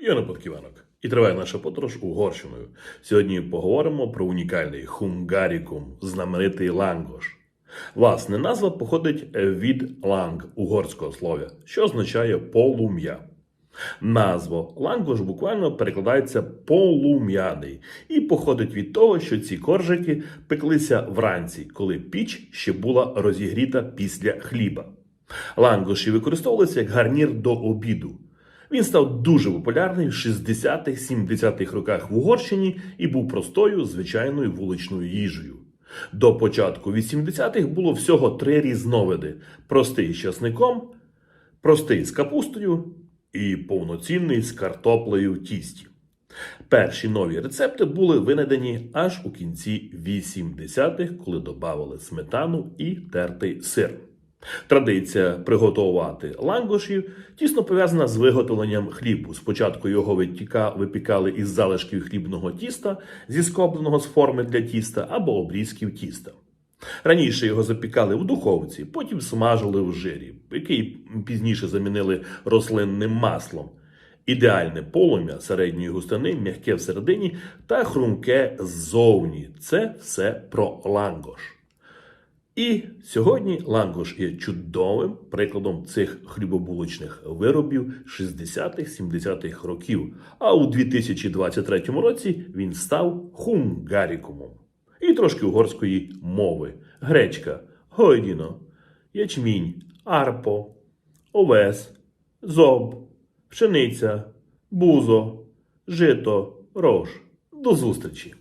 Я Нападківанок. І триває наша подорож Угорщиною. Сьогодні поговоримо про унікальний хунгарікум, знаменитий лангош. Власне, назва походить від ланг угорського слова, що означає полум'я. Назва лангош буквально перекладається полум'яний і походить від того, що ці коржики пеклися вранці, коли піч ще була розігріта після хліба. Лангоші використовувалися як гарнір до обіду. Він став дуже популярний в 60-70-х роках в Угорщині і був простою звичайною вуличною їжею. До початку 80-х було всього три різновиди: простий з часником, простий з капустою і повноцінний з картоплею тісті. Перші нові рецепти були винайдені аж у кінці 80-х, коли додавали сметану і тертий сир. Традиція приготувати лангошів тісно пов'язана з виготовленням хлібу. Спочатку його випікали із залишків хлібного тіста, зі скобленого з форми для тіста або обрізків тіста. Раніше його запікали в духовці, потім смажили в жирі, який пізніше замінили рослинним маслом. Ідеальне полум'я середньої густини, м'яке всередині та хрумке ззовні. Це все про лангош. І сьогодні лангош є чудовим прикладом цих хлібобулочних виробів 60-70-х років. А у 2023 році він став хунгарікумом. І трошки угорської мови: гречка, гойдіно, ячмінь, арпо, овес, зоб, пшениця, бузо, жито, рож. До зустрічі!